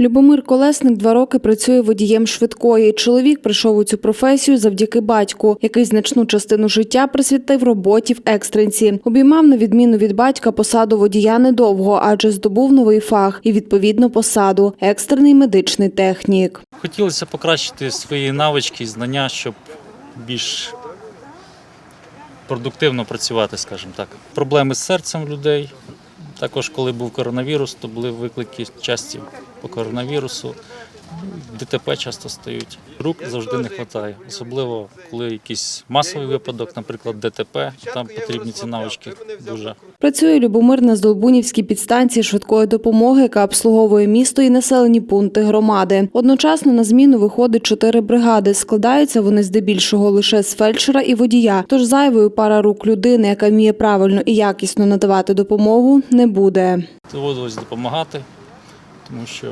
Любомир Колесник два роки працює водієм швидкої. Чоловік прийшов у цю професію завдяки батьку, який значну частину життя присвятив роботі в екстренці. Обіймав на відміну від батька посаду водія недовго, адже здобув новий фах і відповідно посаду екстрений медичний технік. Хотілося покращити свої навички і знання, щоб більш продуктивно працювати, скажімо так. Проблеми з серцем людей. Також, коли був коронавірус, то були виклики часті по коронавірусу. ДТП часто стають. Рук завжди не вистачає. Особливо, коли якийсь масовий випадок, наприклад, ДТП, там потрібні ці навички дуже. Працює Любомир на Здолбунівській підстанції швидкої допомоги, яка обслуговує місто і населені пункти громади. Одночасно на зміну виходить чотири бригади. Складаються вони здебільшого лише з фельдшера і водія. Тож зайвою пара рук людини, яка вміє правильно і якісно надавати допомогу, не буде. Доводилось допомагати, тому що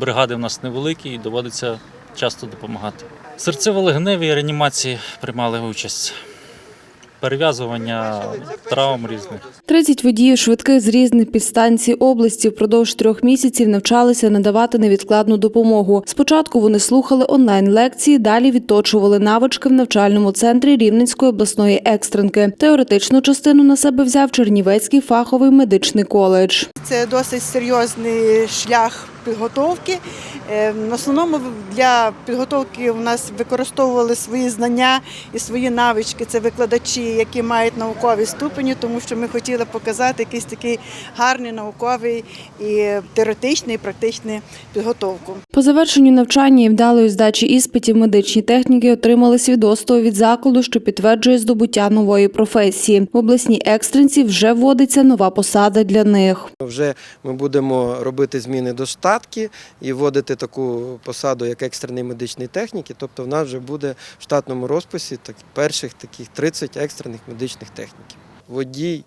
бригади в нас невеликі і доводиться часто допомагати. Серцево-легеневі реанімації приймали участь. Перев'язування травм різних. 30 водіїв швидких з різних підстанцій області впродовж трьох місяців навчалися надавати невідкладну допомогу. Спочатку вони слухали онлайн-лекції, далі відточували навички в навчальному центрі Рівненської обласної екстренки. Теоретичну частину на себе взяв Чернівецький фаховий медичний коледж. Це досить серйозний шлях підготовки. Е, В основному для підготовки у нас використовували свої знання і свої навички. Це викладачі, які мають наукові ступені, тому що ми хотіли показати якийсь такий гарний науковий і теоретичний, і практичний підготовку. По завершенню навчання і вдалої здачі іспитів медичні техніки отримали свідоцтво від закладу, що підтверджує здобуття нової професії. В обласній екстренці вже вводиться нова посада для них. Вже ми будемо робити зміни до штатки і вводити таку посаду, як екстрений медичний техніки. Тобто, в нас вже буде в штатному розписі так, перших таких 30 екстрених медичних техніків. Водій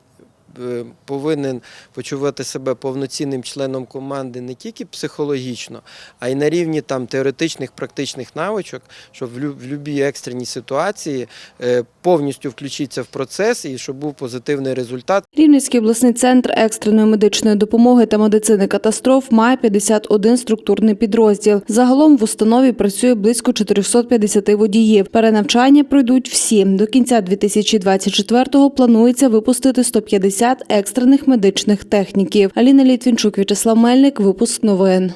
повинен почувати себе повноцінним членом команди не тільки психологічно, а й на рівні там теоретичних практичних навичок, щоб в будь-якій екстреній ситуації е, повністю включитися в процес і щоб був позитивний результат. Рівненський обласний центр екстреної медичної допомоги та медицини катастроф має 51 структурний підрозділ. Загалом в установі працює близько 450 водіїв. Перенавчання пройдуть всі. До кінця 2024-го планується випустити 150 екстрених медичних техніків. Аліна Літвінчук, В'ячеслав Мельник. Випуск новин.